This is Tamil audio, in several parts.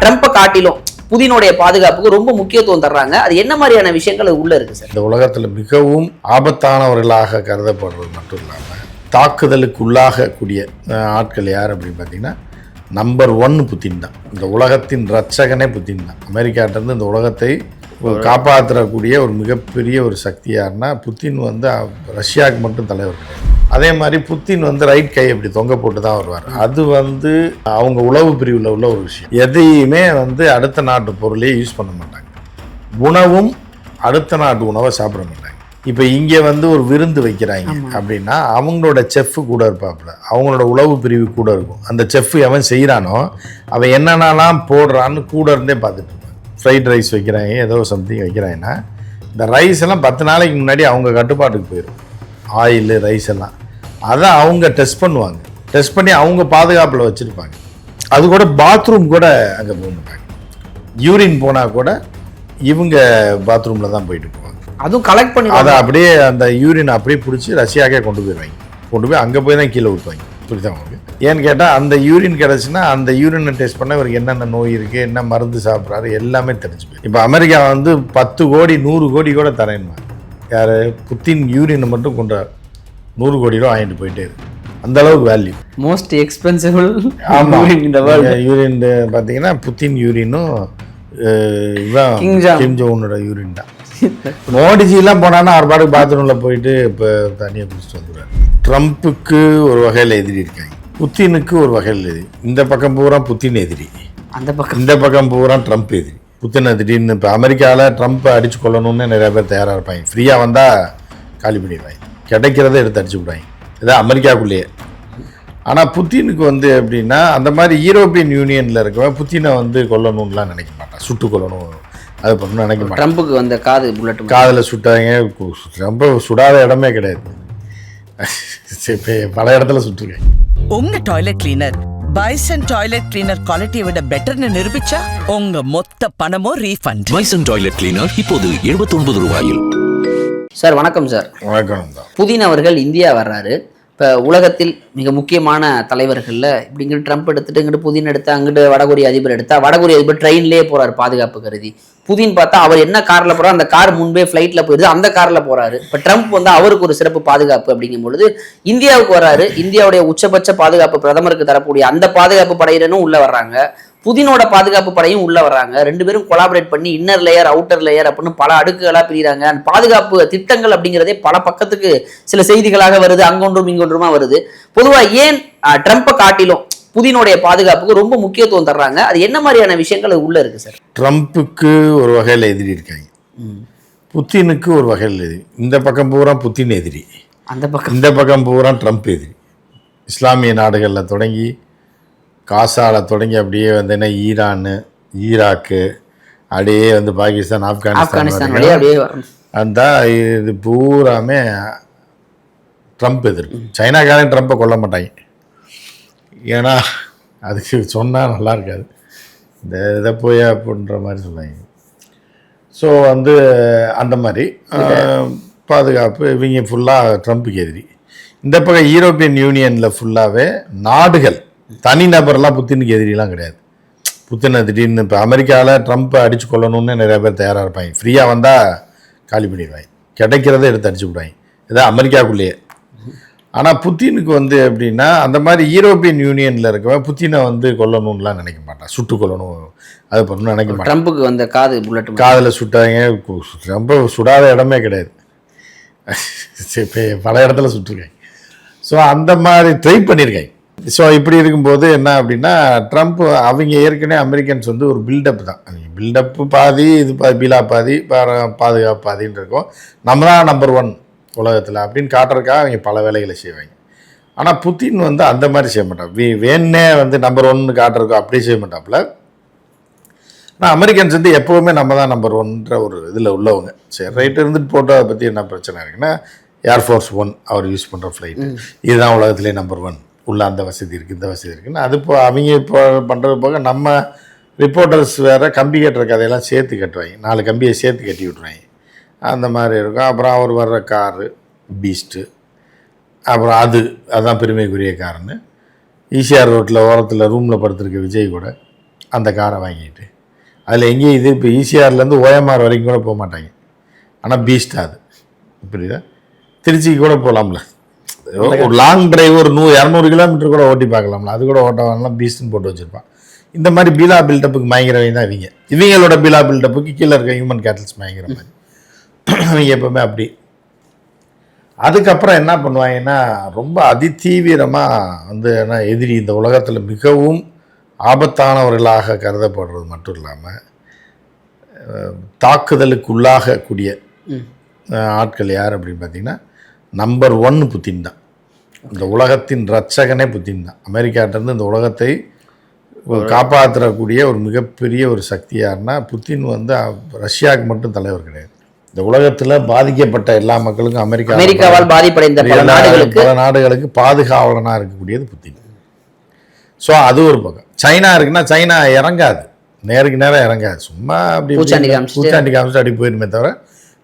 ட்ரம்ப்பை காட்டிலும் புதினுடைய பாதுகாப்புக்கு ரொம்ப முக்கியத்துவம் தர்றாங்க. அது என்ன மாதிரியான விஷயங்கள் உள்ள இருக்கு சார் இந்த உலகத்தில் மிகவும் ஆபத்தானவர்களாக கருதப்படுறது மட்டும் இல்லாமல் தாக்குதலுக்கு உள்ளாகக்கூடிய ஆட்கள் யார் அப்படின்னு பார்த்தீங்கன்னா நம்பர் ஒன் புத்தின் தான். இந்த உலகத்தின் ரட்சகனே புத்தின் தான். அமெரிக்காட்டிருந்து இந்த உலகத்தை காப்பாற்றக்கூடிய ஒரு மிகப்பெரிய ஒரு சக்தி யாருன்னா புத்தின் வந்து ரஷ்யாவுக்கு மட்டும் தலைவர் கிடையாது. அதே மாதிரி புத்தின் வந்து ரைட் கை இப்படி தொங்க போட்டு தான் வருவார். அது வந்து அவங்க உளவு பிரிவில் உள்ள ஒரு விஷயம். எதையுமே வந்து அடுத்த நாட்டு பொருளையே யூஸ் பண்ண மாட்டாங்க. உணவும் அடுத்த நாட்டு உணவை சாப்பிட மாட்டாங்க. இப்போ இங்கே வந்து ஒரு விருந்து வைக்கிறாங்க அப்படின்னா அவங்களோட செஃப் கூட இருப்பாப்புல. அவங்களோட உளவு பிரிவு கூட இருக்கும். அந்த செஃப் எவன் செய்கிறானோ அவன் என்னென்னலாம் போடுறான்னு கூட இருந்தே பார்த்துட்டு இருப்பான் ஃப்ரைட் ரைஸ் வைக்கிறாங்க ஏதோ சம்திங் வைக்கிறாங்கன்னா இந்த ரைஸ் எல்லாம் பத்து நாளைக்கு முன்னாடி அவங்க கட்டுப்பாட்டுக்கு போயிடும் ஆயில் ரைஸ் எல்லாம். அதை அவங்க டெஸ்ட் பண்ணுவாங்க. டெஸ்ட் பண்ணி அவங்க பாதுகாப்பில் வச்சுருப்பாங்க. அது கூட பாத்ரூம் கூட அங்கே போக மாட்டாங்க. யூரின் போனால் கூட இவங்க பாத்ரூமில் தான் போயிட்டு போவாங்க. அதுவும் கலெக்ட் பண்ணி அதை அப்படியே அந்த யூரின் அப்படியே பிடிச்சி ரஷ்யாக்கே கொண்டு போயிடுவாங்க கொண்டு போய் அங்கே போய் தான் கீழே ஊற்றுவாங்க புரியுதா உங்களுக்கு? ஏன்னு கேட்டால் அந்த யூரின் கிடச்சுன்னா அந்த யூரினை டெஸ்ட் பண்ண இவருக்கு என்னென்ன நோய் இருக்குது என்ன மருந்து சாப்பிட்றாரு எல்லாமே தெரிஞ்சு இப்போ அமெரிக்கா வந்து பத்து கோடி நூறு கோடி கூட தரேன்மா யார்? புத்தின் யூரினை மட்டும் கொண்டார் நூறு கோடி ரூபா வாங்கிட்டு போயிட்டே இருக்கு. அந்த அளவுக்கு வேல்யூ மோஸ்ட் எக்ஸ்பென்சிபிள் ஆமாம் இந்த யூரின் பார்த்தீங்கன்னா புத்தின் யூரினும் ஜாங். கிம் ஜோனோட யூரின் தான். மோடிஜிலாம் போனான்னா அவர் பாட்டுக்கு பாத்ரூமில் போயிட்டு இப்போ தண்ணியை குடிச்சிட்டு வந்துடுவார். ட்ரம்ப்புக்கு ஒரு வகையில் எதிரி இருக்காங்க. புத்தினுக்கு ஒரு வகையில் எதிரி. இந்த பக்கம் பூரா புத்தின் எதிரி. அந்த பக்கம். இந்த பக்கம் பூரா ட்ரம்ப் எதிரி. புத்தின் எதிரின்னு இப்போ அமெரிக்காவில் ட்ரம்ப்பை அடிச்சு கொள்ளணும்னு நிறைய பேர் தயாராக இருப்பாங்க. ஃப்ரீயாக வந்தால் காலி பண்ணிடுவாங்க. கிடைக்கிறத எடுத்து அடிச்சு விடுவாங்க. இதான் அமெரிக்காக்குள்ளேயே ஆனால் புத்தினுக்கு வந்து எப்படின்னா அந்த மாதிரி யூரோப்பியன் யூனியனில் இருக்கவன் புத்தினை வந்து கொல்லணும்லாம் நினைக்க மாட்டான். சுட்டு கொல்லணும். அது பண்ணணும்னு நினைக்க மாட்டான். ட்ரம்ப்புக்கு வந்த காது புல்லட் காதில் சுட்டாங்க. கு- ரொம்ப சுடாத இடமே கிடையாது. பல இடத்துல சுட்டுருக்கேன் உங்க toilet cleaner bison toilet cleaner குவாலிட்டியை விட பெட்டர்னு நிரூபிச்சா உங்க மொத்த பணமும் ரீஃபண்ட் பைசன் டாய்லெட் கிளீனர் இப்போது 79 ரூபாயில். சார் வணக்கம் சார். வணக்கம் தான் புதின் அவர்கள் இந்தியா வர்றாரு. இப்போ உலகத்தில் மிக முக்கியமான தலைவர்களில் இப்படி இங்கிட்டு ட்ரம்ப் எடுத்துட்டு இங்கிட்டு புதின் எடுத்தா அங்கிட்டு வடகொரிய அதிபர் எடுத்தா வடகொரிய அதிபர் ட்ரெயின்லேயே போறாரு பாதுகாப்பு கருதி. புதின் பார்த்தா அவர் என்ன கார்ல போறாரு அந்த கார் முன்பே ஃப்ளைட்ல போயிடுது அந்த கார்ல போறாரு. இப்போ ட்ரம்ப் வந்து அவருக்கு ஒரு சிறப்பு பாதுகாப்பு அப்படிங்கும் பொழுது இந்தியாவுக்கு வராரு இந்தியாவுடைய உச்சபட்ச பாதுகாப்பு பிரதமருக்கு தரக்கூடிய அந்த பாதுகாப்பு படையினரும் உள்ள வர்றாங்க. புதினோட பாதுகாப்பு படையும் உள்ள வர்றாங்க. ரெண்டு பேரும் கொலாபரேட் பண்ணி இன்னர் லேயர் அவுட்டர் லேயர் அப்படின்னு பல அடுக்குகளா பிரிகிறாங்க அந்த பாதுகாப்பு திட்டங்கள் அப்படிங்கிறதே பல பக்கத்துக்கு சில செய்திகளாக வருது. அங்கொன்றும் இங்கொன்றுமா வருது. பொதுவா ஏன் ட்ரம்ப்பை காட்டிலும் புதினுடைய பாதுகாப்புக்கு ரொம்ப முக்கியத்துவம் தர்றாங்க? அது என்ன மாதிரியான விஷயங்கள் உள்ள இருக்கு சார் ட்ரம்ப்புக்கு ஒரு வகையில் எதிரி இருக்காங்க புத்தினுக்கு ஒரு வகையில் எதிரி. இந்த பக்கம் பூரா புத்தின் எதிரி. அந்த பக்கம். இந்த பக்கம் பூரா ட்ரம்ப் எதிரி. இஸ்லாமிய நாடுகளில் தொடங்கி காசால தொடங்கி அப்படியே வந்து ஈரானு ஈராக்கு அப்படியே வந்து பாகிஸ்தான் ஆப்கானிஸ்தான் அந்த இது பூராமே ட்ரம்ப் எதிர்ப்பு. சைனாக்காரன் ட்ரம்ப்பை கொல்ல மாட்டாங்க. ஏன்னா அதுக்கு சொன்னால் நல்லா இருக்காது. இந்த இதை போய் அப்படின்ற மாதிரி சொன்னாங்க. ஸோ வந்து அந்த மாதிரி பாதுகாப்பு இவங்க ஃபுல்லாக ட்ரம்ப்புக்கு எதிரி. இந்த பக்கம் யூரோப்பியன் யூனியனில் ஃபுல்லாகவே நாடுகள் தனிநபர்லாம் புத்தினுக்கு எதிரிலாம் கிடையாது. புத்தினை திடீர்னு இப்போ அமெரிக்காவில் ட்ரம்ப்பை அடிச்சு கொள்ளணும்னு நிறைய பேர் தயாராக இருப்பாங்க. ஃப்ரீயாக வந்தால் காலி பண்ணிடுவாங்க. கிடைக்கிறத எடுத்து அடிச்சு விடுவாங்க. இதான் அமெரிக்காக்குள்ளேயே. ஆனால் புத்தினுக்கு வந்து எப்படின்னா அந்த மாதிரி யூரோப்பியன் யூனியனில் இருக்கவன் புத்தினை வந்து கொல்லணும்லாம் நினைக்க மாட்டான். சுட்டு கொல்லணும் அது பண்ணணும்னு நினைக்க மாட்டான். ட்ரம்ப்புக்கு வந்த காது புல்லட் காதில் சுட்டாங்க. ரொம்ப சுடாத இடமே கிடையாது. பல இடத்துல சுட்டிருக்கேன் ஸோ அந்த மாதிரி ட்ரை பண்ணியிருக்கேன் ஸோ இப்படி இருக்கும்போது என்ன அப்படின்னா ட்ரம்ப் அவங்க ஏற்கனவே அமெரிக்கன்ஸ் வந்து ஒரு பில்டப் தான். பில்டப்பு பாதி இது பா பீலா பாதி பாதுகாப்பு பாதின்னு இருக்கும். நம்ம தான் நம்பர் ஒன் உலகத்தில் அப்படின்னு காட்டுறதுக்காக அவங்க பல வேலைகளை செய்வாங்க. ஆனால் புத்தின் வந்து அந்த மாதிரி செய்ய மாட்டான். வே வேணே வந்து நம்பர் ஒன்னு காட்டுறதுக்கோ அப்படியே செய்ய மாட்டாப்புல. ஆனால் அமெரிக்கன்ஸ் வந்து எப்போவுமே நம்ம தான் நம்பர் ஒன்ற ஒரு இதில் உள்ளவங்க. சரி ரைட் இருந்துட்டு போட்டோ அதை பற்றி என்ன பிரச்சனை இருக்குன்னா ஏர்ஃபோர்ஸ் ஒன் அவர் யூஸ் பண்ணுற ஃப்ளைட்டு இதுதான் உலகத்திலே நம்பர் ஒன் உள்ள அந்த வசதி இருக்குது இந்த வசதி இருக்குன்னு. அது இப்போ அவங்க இப்போ பண்ணுறது போக நம்ம ரிப்போர்ட்டர்ஸ் வேறு கம்பி கட்டுற கதையெல்லாம் சேர்த்து கட்டுவாங்க. நாலு கம்பியை சேர்த்து கட்டி விட்ருவாங்க அந்த மாதிரி இருக்கும். அப்புறம் அவர் வர்ற காரு பீஸ்ட்டு அப்புறம் அது அதுதான் பெருமைக்குரிய காருன்னு ஈசிஆர் ரோட்டில் ஓரத்தில் ரூமில் படுத்திருக்க விஜய் கூட அந்த காரை வாங்கிட்டு. அதில் எங்கேயும் இது இப்போ ஈசிஆர்லேருந்து ஓஎம்ஆர் வரைக்கும் கூட போக மாட்டாங்க. ஆனால் பீஸ்ட் அது. புரியுதா? திருச்சிக்கு கூட போகலாம்ல ஒரு லாங் டிரைவ் ஒரு நூறு இரநூறு கிலோமீட்டர் கூட ஓட்டி பார்க்கலாம்ல. அது கூட ஓட்ட வரலாம் பீஸ்ட்னு போட்டு வச்சுருப்பான். இந்த மாதிரி பீலா பில்டப்புக்கு மயங்கிறவங்க தான் இவங்க. இவங்களோட பீலா பில்டப்புக்கு கீழே இருக்க ஹியூமன் கேட்டல்ஸ் மயங்கிற மாதிரி. அவங்க எப்பவுமே அப்படி. அதுக்கப்புறம் என்ன பண்ணுவாங்கன்னா ரொம்ப அதிதீவிரமாக வந்து என்ன எதிரி இந்த உலகத்தில் மிகவும் ஆபத்தானவர்களாக கருதப்படுறது மட்டும் இல்லாமல் தாக்குதலுக்கு உள்ளாகக்கூடிய ஆட்கள் யார் அப்படின்னு பார்த்தீங்கன்னா நம்பர் ஒன் புத்தின் தான். இந்த உலகத்தின் ரட்சகனே புத்தின் தான். அமெரிக்காட்டிருந்து இந்த உலகத்தை காப்பாற்றக்கூடிய ஒரு மிகப்பெரிய ஒரு சக்தி யாருன்னா புத்தின் வந்து ரஷ்யாவுக்கு மட்டும் தலைவர் கிடையாது. இந்த உலகத்தில் பாதிக்கப்பட்ட எல்லா மக்களுக்கும் அமெரிக்கா அமெரிக்காவால் பாதிப்படைந்த பல நாடுகளுக்கு பல நாடுகளுக்கு பாதுகாவலனாக இருக்கக்கூடியது புத்தின். ஸோ அது ஒரு பக்கம். சைனா இருக்குன்னா சைனா இறங்காது. நேருக்கு நேரம் இறங்காது. சும்மா அப்படி பூச்சாண்டி காமிச்சிட்டு. அப்படி போயிருமே தவிர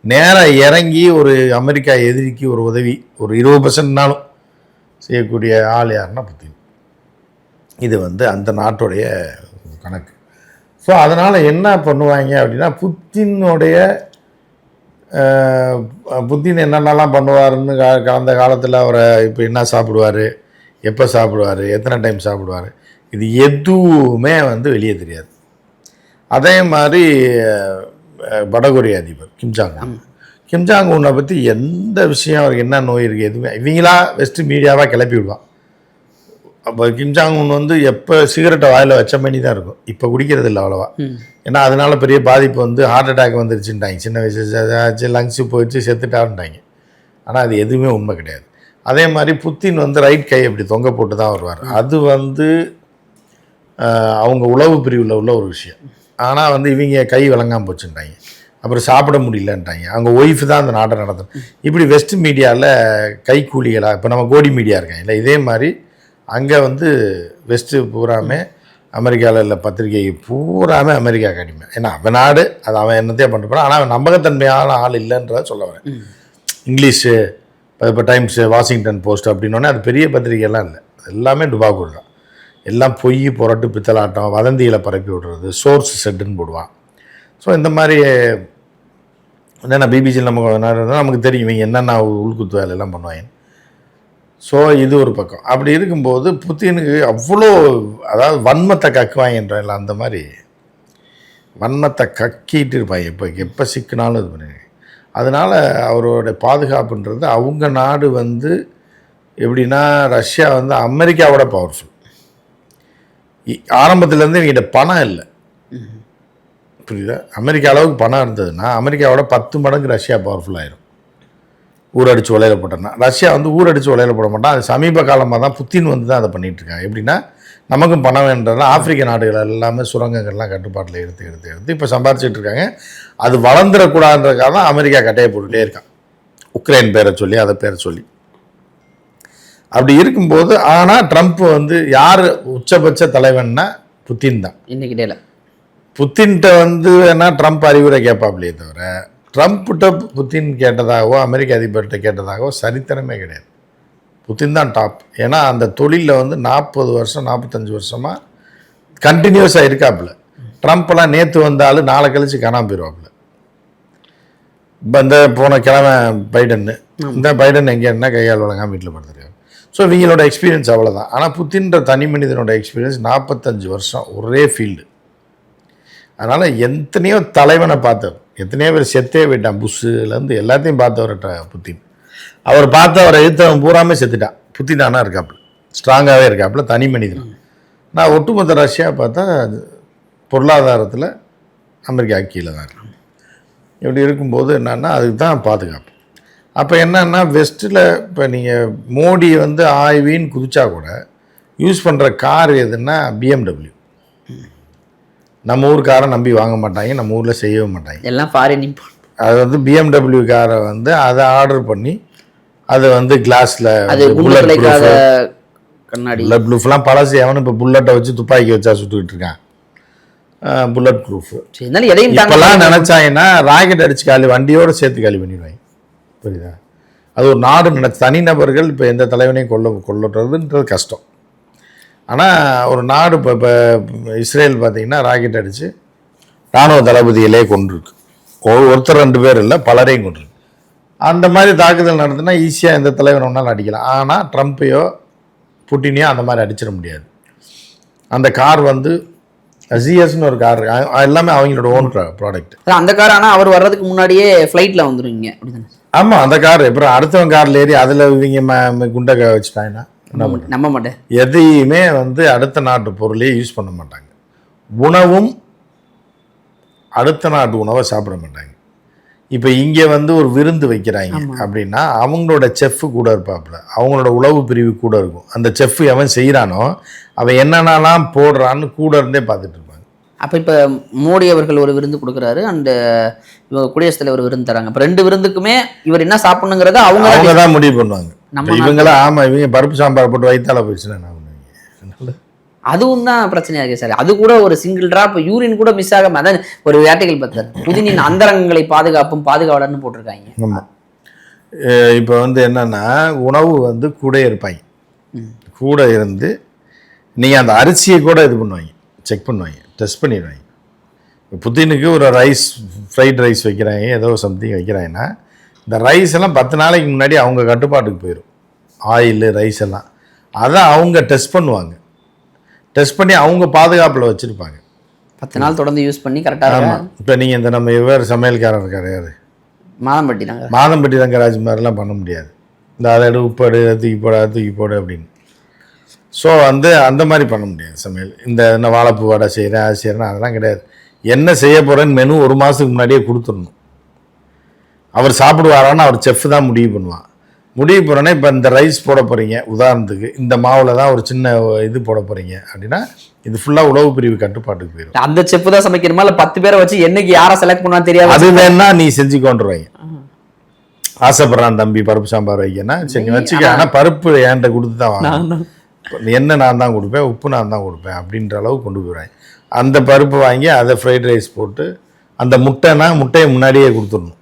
நேராக இறங்கி ஒரு அமெரிக்கா எதிரிக்கு ஒரு உதவி ஒரு இருபது பர்சன்ட்னாலும் செய்யக்கூடிய ஆள் யாருன்னா புத்தின். இது வந்து அந்த நாட்டுடைய கணக்கு. ஸோ அதனால் என்ன பண்ணுவாங்க அப்படின்னா புத்தினுடைய புத்தின் என்னென்னலாம் பண்ணுவாருன்னு கா- கலந்த காலத்தில் அவரை இப்போ என்ன சாப்பிடுவார் எப்போ சாப்பிடுவார் எத்தனை டைம் சாப்பிடுவார் இது எதுவுமே வந்து வெளியே தெரியாது. அதே மாதிரி வடகொரிய அதிபர் கிம்ஜாங் கிம்ஜாங் உன்னை பற்றி எந்த விஷயம் அவருக்கு என்ன நோய் இருக்குது எதுவுமே. இவங்களா வெஸ்ட் மீடியாவாக கிளப்பி விடுவான். அப்போ கிம்ஜாங் உன் வந்து எப்போ சிகரெட்டை வாயில் வச்ச மணி தான் இருக்கும். இப்போ குடிக்கிறது இல்லை அவ்வளோவா. ஏன்னா அதனால பெரிய பாதிப்பு வந்து ஹார்ட் அட்டாக் வந்துருச்சுட்டாங்க சின்ன வயசு லங்ஸு போயிடுச்சு செத்துட்டான்ட்டாங்க. ஆனால் அது எதுவுமே உண்மை கிடையாது. அதே மாதிரி புத்தின் வந்து ரைட் கை அப்படி தொங்க போட்டு தான் வருவார் அது வந்து அவங்க உளவு பிரிவில் உள்ள ஒரு விஷயம். ஆனால் வந்து இவங்க கை விளங்காமல் போச்சுட்டாங்க அப்புறம் சாப்பிட முடியலன்ட்டாங்க. அவங்க ஒய்ஃப் தான் அந்த நாட்டை நடத்தும் இப்படி வெஸ்ட் மீடியாவில் கைக்கூலிகளாக இப்போ நம்ம கோடி மீடியா இருக்காங்க இல்லை இதே மாதிரி அங்கே வந்து வெஸ்ட்டு பூராமே அமெரிக்காவில் இல்லை பத்திரிகை பூராமே அமெரிக்கா கடிமை ஏன்னா அவன் நாடு அது அவன் என்னத்தையே பண்ணிட்டு போகிறான் ஆனால் அவன் நம்பகத்தன்மையான ஆள் இல்லைன்றத சொல்ல வரேன். இங்கிலீஷு இப்போ டைம்ஸு வாஷிங்டன் போஸ்ட் அப்படின்னோடனே அது பெரிய பத்திரிகையெல்லாம் இல்லை. எல்லாமே டுபாகூர் தான். எல்லாம் பொய் புரட்டு பித்தலாட்டம் வதந்திகளை பரப்பி விடுறது சோர்ஸ் செட்டுன்னு போடுவான். ஸோ இந்த மாதிரி என்னென்ன பிபிசியில் நமக்கு நமக்கு தெரியும் இவங்க என்னென்ன உள்குத்து வேலையெல்லாம் பண்ணுவாங்க. ஸோ இது ஒரு பக்கம். அப்படி இருக்கும்போது புத்தினுக்கு அவ்வளோ அதாவது வன்மத்தை கக்குவாங்கன்றல அந்த மாதிரி வன்மத்தை கக்கிட்டு இருப்பாங்க. எப்போ எப்போ சிக்கினாலும் இது பண்ணி அதனால் அவரோட பாதுகாப்புன்றது அவங்க நாடு வந்து எப்படின்னா ரஷ்யா வந்து அமெரிக்காவோட பவர்ஃபுல் ஆரம்பத்துலேருந்து இவங்கிட்ட பணம் இல்லை. புரியுதா? அமெரிக்கா அளவுக்கு பணம் இருந்ததுன்னா அமெரிக்காவோட பத்து மடங்கு ரஷ்யா பவர்ஃபுல் ஆயிரும். ஊரடிச்சு உலையில போட்டோன்னா ரஷ்யா வந்து ஊரடிச்சு உலையில போட மாட்டான் அது சமீப காலமாக தான் புத்தின் வந்து தான் அதை பண்ணிகிட்ருக்காங்க எப்படின்னா நமக்கும் பணம் வேண்டதுனா ஆப்பிரிக்க நாடுகள் எல்லாமே சுரங்கங்கள்லாம் கட்டுப்பாட்டில் எடுத்து எடுத்து எடுத்து இப்போ சம்பாரிச்சிட்டு இருக்காங்க. அது வளர்ந்துடக்கூடாதுன்றக்காக தான் அமெரிக்கா கட்டையை போட்டுகிட்டே இருக்கான் உக்ரைன் பேரை சொல்லி அதை பேரை சொல்லி. அப்படி இருக்கும்போது ஆனால் ட்ரம்ப் வந்து யார் உச்சபட்ச தலைவன்னா புத்தின் தான். இன்னைக்கு டேல. புத்தின்கிட்ட வந்து வேணா ட்ரம்ப் அறிவுரை கேட்பாப்லையே தவிர ட்ரம்ப்கிட்ட புத்தின் கேட்டதாகவோ அமெரிக்க அதிபர்கிட்ட கேட்டதாகவோ சரித்திரமே கிடையாது. புத்தின் தான் டாப். ஏன்னா அந்த தொழிலில் வந்து நாற்பது வருஷம் நாற்பத்தஞ்சு வருஷமாக கண்டினியூஸாக இருக்காப்புல ட்ரம்ப்லாம் நேற்று வந்தாலும் நாளை கழிச்சு காணாம போயிடுவாப்புல இப்போ இந்த போன கிழமை பைடன்னு. இந்த பைடன் எங்கே என்ன கையால் வழங்காம வீட்டில் படுத்துருக்காங்க ஸோ இவங்களோட எக்ஸ்பீரியன்ஸ் அவ்வளோதான் ஆனால் புத்தின்ற தனி மனிதனோட எக்ஸ்பீரியன்ஸ் நாற்பத்தஞ்சு வருஷம் ஒரே ஃபீல்டு அதனால் எத்தனையோ தலைவனை பார்த்தவர் எத்தனையோ பேர் செத்தே போயிட்டான். புஷ்ஷுலேருந்து எல்லாத்தையும் பார்த்தவர் புத்தின். அவர் பார்த்து அவரை எதிர்த்தவன் பூராமே செத்துட்டான். புத்தின் இருக்காப்புல. ஸ்ட்ராங்காகவே இருக்காப்புல தனி மனிதன். நான் ஒட்டுமொத்த ரஷ்யா பார்த்தா பொருளாதாரத்தில் அமெரிக்கா கீழே தான் இருக்கும் இப்படி இருக்கும்போது என்னென்னா அதுக்கு தான் பாதுகாப்பு. அப்போ என்னன்னா வெஸ்ட்டில் இப்போ நீங்கள் மோடி வந்து ஆய்வின்னு குதிச்சா கூட யூஸ் பண்ணுற கார் எதுன்னா பிஎம்டபிள்யூ நம்ம ஊர் காரை நம்பி வாங்க மாட்டாங்க நம்ம ஊரில் செய்யவே மாட்டாங்க. எல்லாம் ஃபாரின் இம்போர்ட் அது வந்து பிஎம்டபிள்யூ காரை வந்து அதை ஆர்டர் பண்ணி அது வந்து கிளாஸில் துளைக்காத கண்ணாடி. புல்லட் ப்ரூஃப்லாம் பழசு. எவனும் இப்போ புல்லட்டை வச்சு துப்பாக்கி வச்சா சுட்டுக்கிட்டு இருக்கான். புல்லட் ப்ரூஃப் எதையும் இப்பெல்லாம் நினைச்சாங்கன்னா ராக்கெட் அடிச்சு காலி வண்டியோட சேர்த்து காலி பண்ணிடுவாங்க. புரியுதா? அது ஒரு நாடு நினைச்சு தனிநபர்கள் இப்போ எந்த தலைவனையும் கொல்ல கொள்ளுறதுன்றது கஷ்டம். ஆனால் ஒரு நாடு இப்போ இப்போ இஸ்ரேல் பார்த்தீங்கன்னா ராக்கெட் அடித்து ராணுவ தளபதிகளே கொண்டிருக்கு. ஒரு- ஒருத்தர் ரெண்டு பேர் இல்லை பலரையும் கொண்டிருக்கு. அந்த மாதிரி தாக்குதல் நடத்தினா ஈஸியாக எந்த தலைவர் வேணாலும் அடிக்கலாம். ஆனால் ட்ரம்ப்பையோ புட்டினையோ அந்த மாதிரி அடிச்சிட முடியாது. அந்த கார் வந்து ஜிஎஸ்னு ஒரு கார் எல்லாமே அவங்களோட ஓன் ப்ராடக்ட் அதான் அந்த கார் ஆனா அவர் வர்றதுக்கு முன்னாடியே ஃப்ளைட்ல வந்துருவீங்க ஆமாம் அந்த கார் அப்புறம் அடுத்தவன் காரில் ஏறி அதில் இவங்க குண்டை க- வச்சுட்டாங்கன்னா. நம்ப மாட்டேன். எதையுமே வந்து அடுத்த நாட்டு பொருளையே யூஸ் பண்ண மாட்டாங்க. உணவும் அடுத்த நாட்டு உணவை சாப்பிட மாட்டாங்க. இப்போ இங்கே வந்து ஒரு விருந்து வைக்கிறாங்க அப்படின்னா அவங்களோட செஃப் கூட இருப்பாப்புல. அவங்களோட உளவு பிரிவு கூட இருக்கும். அந்த செஃப் எவன் செய்கிறானோ அவன் என்னென்னலாம் போடுறான்னு கூட இருந்தே பார்த்துட்டு இருப்பாங்க. அப்ப இப்ப மோடி அவர்கள் ஒரு விருந்து கொடுக்குறாரு அண்ட் இவங்க குடியரசுத் தலைவர் விருந்து தராங்க. அப்ப ரெண்டு விருந்துக்குமே இவர் என்ன சாப்பிடணுங்கிறத அவங்க அவங்க தான் முடிவு பண்ணுவாங்க. நம்ம இவங்களாம் ஆமாம் இவங்க பருப்பு சாம்பார் போட்டு வயிற்றால போயிடுச்சுன்னா என்ன பண்ணுவீங்க? அதுவும் தான் பிரச்சனையா இருக்கு சார். அது கூட ஒரு சிங்கிள் டிராப் யூரின் கூட மிஸ் ஆகாம அதான் ஒரு வேட்டைகள் பத்தார் புதினின் அந்தரங்கங்களை பாதுகாப்பும் பாதுகாவலர்னு போட்டிருக்காங்க. ஆமாம் இப்போ வந்து என்னன்னா உணவு வந்து கூட இருப்பாங்க. கூட இருந்து நீங்கள் அந்த அரிசியை கூட இது பண்ணுவாங்க. செக் பண்ணுவாங்க. டெஸ்ட் பண்ணிடுவாங்க. இப்போ புத்தினுக்கு ஒரு ரைஸ் ஃப்ரைட் ரைஸ் வைக்கிறாங்க ஏதோ சம்திங் வைக்கிறாங்கன்னா இந்த ரைஸ் எல்லாம் பத்து நாளைக்கு முன்னாடி அவங்க கட்டுப்பாட்டுக்கு போயிடும் ஆயில் ரைஸ் எல்லாம். அதை அவங்க டெஸ்ட் பண்ணுவாங்க. டெஸ்ட் பண்ணி அவங்க பாதுகாப்பில் வச்சுருப்பாங்க. பத்து நாள் தொடர்ந்து யூஸ் பண்ணி கரெக்டாக ஆமாம் இப்போ நீங்கள் இந்த நம்ம இவர் சமையல்காரர் இருக்கார் யார்? மாதம்பட்டி தாங்க. மாதம்பட்டி ரங்கராஜ் மாதிரிலாம் பண்ண முடியாது. இந்த அதை எடு உப்பு எடு அதை தூக்கி போடு தூக்கி போடு அப்படின்னு. ஸோ வந்து அந்த மாதிரி பண்ண முடியாது சமையல். இந்த என்ன வாழைப்பூ வடை செய்கிறேன் அது செய்கிறேன் அதெல்லாம் கிடையாது. என்ன செய்ய போகிறேன்னு மெனு ஒரு மாதத்துக்கு முன்னாடியே கொடுத்துடணும். அவர் சாப்பிடுவாரான்னு அவர் செஃப் தான் முடிவு பண்ணுவான். முடிவு போகிறோன்னே இப்போ இந்த ரைஸ் போட போகிறீங்க உதாரணத்துக்கு இந்த மாவில் தான் ஒரு சின்ன இது போட போகிறீங்க அப்படின்னா இது ஃபுல்லாக உணவு பிரிவு கட்டுப்பாட்டுக்கு போயிடும் அந்த செப்பு தான் சமைக்கணுமா? இல்ல பத்து பேரை வச்சு என்னைக்கு யாரை செலக்ட் பண்ணா தெரியாது அது வேணா நீ செஞ்சு கொண்டுருவாங்க ஆசைப்படுறான் தம்பி பருப்பு சாம்பார் வைக்கனா சரி வச்சுக்க. ஆனால் பருப்பு என்கிட்ட கொடுத்து தான் வாங்கணும். எண்ணெய் நான் தான் கொடுப்பேன் உப்பு நான் தான் கொடுப்பேன் அப்படின்ற அளவுக்கு கொண்டு போயிடுவாங்க. அந்த பருப்பு வாங்கி அதை ஃப்ரைட் ரைஸ் போட்டு அந்த முட்டைனா முட்டையை முன்னாடியே கொடுத்துடணும்.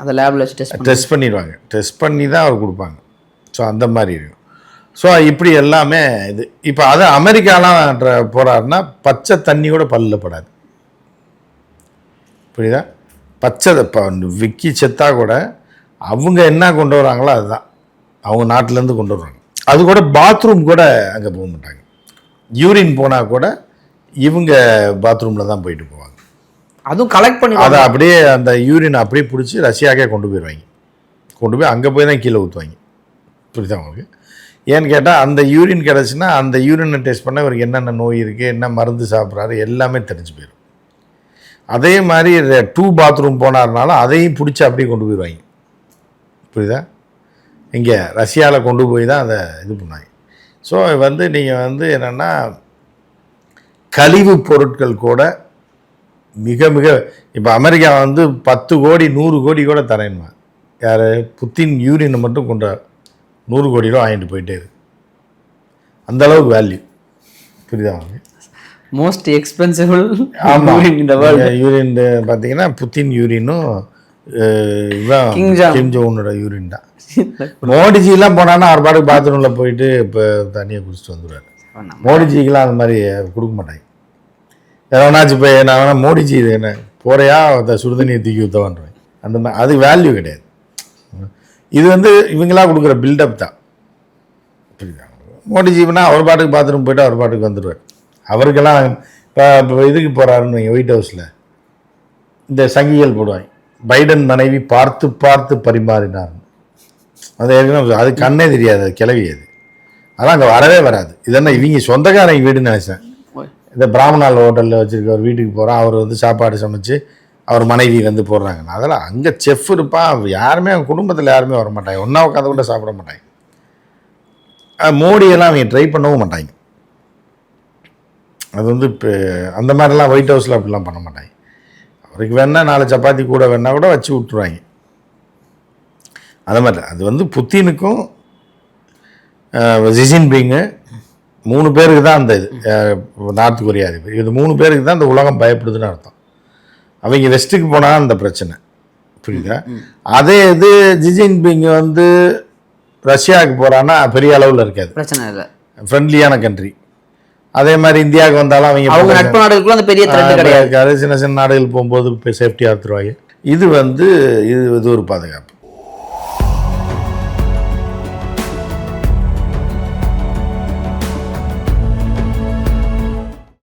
அந்த லேப்ல வச்சு டெஸ்ட் டெஸ்ட் பண்ணிடுவாங்க. டெஸ்ட் பண்ணி தான் அவர் கொடுப்பாங்க. ஸோ அந்த மாதிரி இருக்கும் ஸோ இப்படி எல்லாமே இது இப்போ அது அமெரிக்காலாம் போறாருன்னா பச்சை தண்ணி கூட பல்லில் படாது. புரியுதா? பச்சை இப்போ விக்கி செத்தா கூட அவங்க என்ன கொண்டு வராங்களோ அதுதான். அவங்க நாட்டிலேருந்து கொண்டு வர்றாங்க அது கூட பாத்ரூம் கூட அங்கே போக மாட்டாங்க. யூரின் போனால் கூட இவங்க பாத்ரூமில் தான் போயிட்டு போவாங்க. அதுவும் கலெக்ட் பண்ணி அதை அப்படியே அந்த யூரின் அப்படியே பிடிச்சி ரஷ்யாக்கே கொண்டு போயிடுவாங்க. கொண்டு போய் அங்கே போய் தான் கீழே ஊற்றுவாங்க புரியுதா உங்களுக்கு? ஏன்னு கேட்டால் அந்த யூரின் கிடச்சுன்னா அந்த யூரினை டெஸ்ட் பண்ண இவருக்கு என்னென்ன நோய் இருக்குது என்ன மருந்து சாப்பிட்றாரு எல்லாமே தெரிஞ்சு போயிடும். அதே மாதிரி டூ பாத்ரூம் போனார்னாலும் அதையும் பிடிச்சி அப்படியே கொண்டு போயிடுவாங்க. புரியுதா? இங்கே ரஷ்யாவில் கொண்டு போய் தான் அதை இது பண்ணாங்க. ஸோ வந்து நீங்கள் வந்து என்னென்னா கழிவு பொருட்கள் கூட மிக மிக இப்போ அமெரிக்கா வந்து பத்து கோடி நூறு கோடி கூட தரேன்மா. யார்? புத்தின் யூரினை மட்டும் கொண்ட நூறு கோடி ரூபா வாங்கிட்டு போயிட்டே இருக்கு. அந்த அளவுக்கு வேல்யூ புரியுதா மோஸ்ட் எக்ஸ்பென்சிவ் ஆமாம் யூரின் பார்த்தீங்கன்னா புத்தின் யூரினும் ஜாங். கிம் ஜோனோட யூரின் தான். மோடிஜிலாம் போனான்னா அவர் பாட்டுக்கு பாத்ரூமில் போயிட்டு இப்போ தண்ணியை குடிச்சிட்டு வந்துடுவார் மோடிஜிக்கெலாம் அந்த மாதிரி கொடுக்க மாட்டாங்க. எவனாச்சும் இப்போ நான் வேணா மோடிஜி இது என்ன? போறையா? அந்த சுடுதண்ணியை தூக்கி ஊற்றவான்றேன் அந்த மாதிரி அது வேல்யூ கிடையாது. இது வந்து இவங்களா கொடுக்குற பில்டப் தான். புரியுதா? மோடிஜினா அவர் பாட்டுக்கு பாத்ரூம் போயிட்டு அவர் பாட்டுக்கு வந்துடுவார். அவருக்கெல்லாம் இப்போ இப்போ இதுக்கு போகிறாருன்னு வைங்க ஒயிட் ஹவுஸில் இந்த சங்கிகள் போடுவாங்க. பைடன் மனைவி பார்த்து பார்த்து பரிமாறினார். அது ஏற்கனவே அது கண்ணே தெரியாது அது கிளவி அது. அதான் அங்கே வரவே வராது. இதென்ன இவங்க சொந்தக்காரங்க வீடுன்னு நினைச்சேன். இந்த பிராமணால் ஹோட்டலில் வச்சுருக்க ஒரு வீட்டுக்கு போகிறான் அவர் வந்து சாப்பாடு சமைச்சு அவர் மனைவி வந்து போடுறாங்க. அதெல்லாம் அங்கே செஃப் இருப்பான் யாருமே அவங்க குடும்பத்தில் யாருமே வர மாட்டாங்க. ஒன்றா உட்காந்து கூட சாப்பிட மாட்டாங்க. மோடியெல்லாம் அவங்க ட்ரை பண்ணவும் மாட்டாங்க. அது வந்து இப்போ அந்த மாதிரிலாம் ஒயிட் ஹவுஸில் அப்படிலாம் பண்ண மாட்டாங்க. அவருக்கு வேணா நாலு சப்பாத்தி கூட வேணா கூட வச்சு விட்ருவாங்க அது மாதிரி. அது வந்து புத்தினுக்கும் ஜிஜின்பிங்கு மூணு பேருக்கு தான் அந்த இது நார்த் கொரியா அதிபர். இது மூணு பேருக்கு தான் இந்த உலகம் பயப்படுதுன்னு அர்த்தம். அவங்க வெஸ்ட்டுக்கு போனால் அந்த பிரச்சனை. புரியுதா? அதே இது ஜிஜின்பிங் வந்து ரஷ்யாவுக்கு போகிறான்னா பெரிய அளவில் இருக்காது. பிரச்சனை இல்லை. ஃப்ரெண்ட்லியான கண்ட்ரி அதே மாதிரி இந்தியாவுக்கு வந்தாலும் அவங்க அவங்க நட்பு நாடுகளுக்குள்ள அந்த பெரிய கிடையாது. சின்ன சின்ன நாடுகள் போகும்போது சேஃப்டியாக எடுத்துருவாங்க. இது வந்து இது இது ஒரு பாதுகாப்பு.